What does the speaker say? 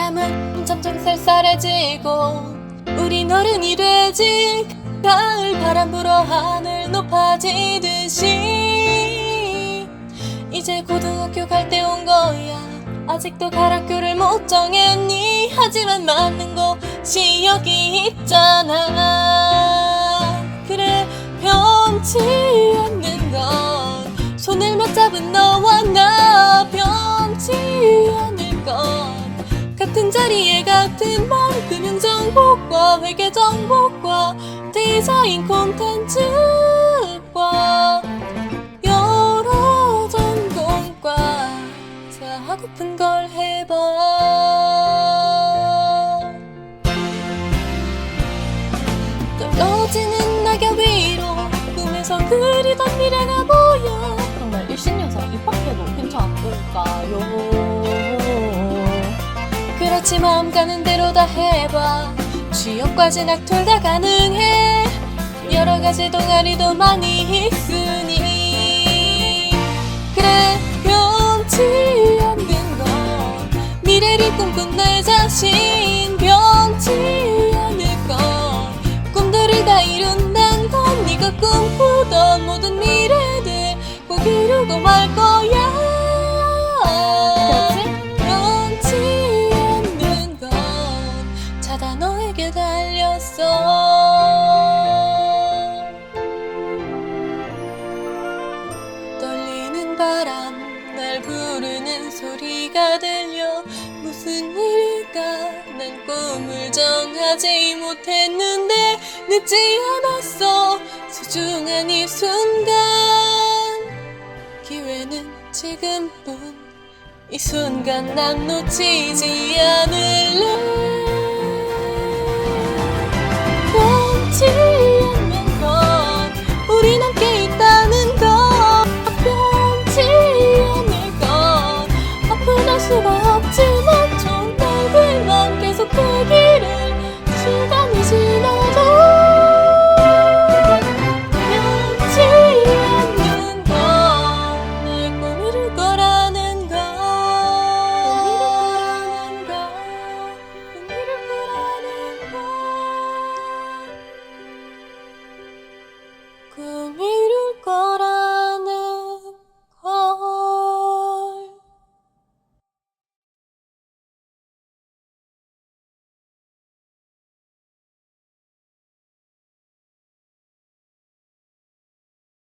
사람은 점점 쌀쌀해지고 우린 어른이 되지 가을 바람 불어 하늘 높아지듯이 이제 고등학교 갈 때 온 거야. 아직도 갈 학교를 못 정했니? 하지만 맞는 곳이 여기 있잖아. 그래 변치 않는 건 손을 맞잡은 너와 나 같은 자리에 같은 만큼의 정보과 회계 정보과 디자인 콘텐츠과 여러 전공과 다 하고픈 걸 해봐 떨어지는 낙엽 위로 꿈에서 그리던 미래가 보여 정말 일신여사 입학해도 괜찮을까요? 그렇지 마음 가는 대로 다 해봐. 진학 둘다 가능해. 여러 가지 동아리도 많이 있으니. 그래 변치 않는 건 미래를 꿈꾼 내 자신. 변치 않을 건 꿈들을 다 이룬다는 건 네가 꿈꾸던 모든 미래들 꼭 이루고 말 거야 자다 너에게 달렸어. 떨리는 바람 날 부르는 소리가 들려. 무슨 일일까? 난 꿈을 정하지 못했는데 늦지 않았어. 소중한 이 순간. 기회는 지금뿐. 이 순간 난 놓치지 않을래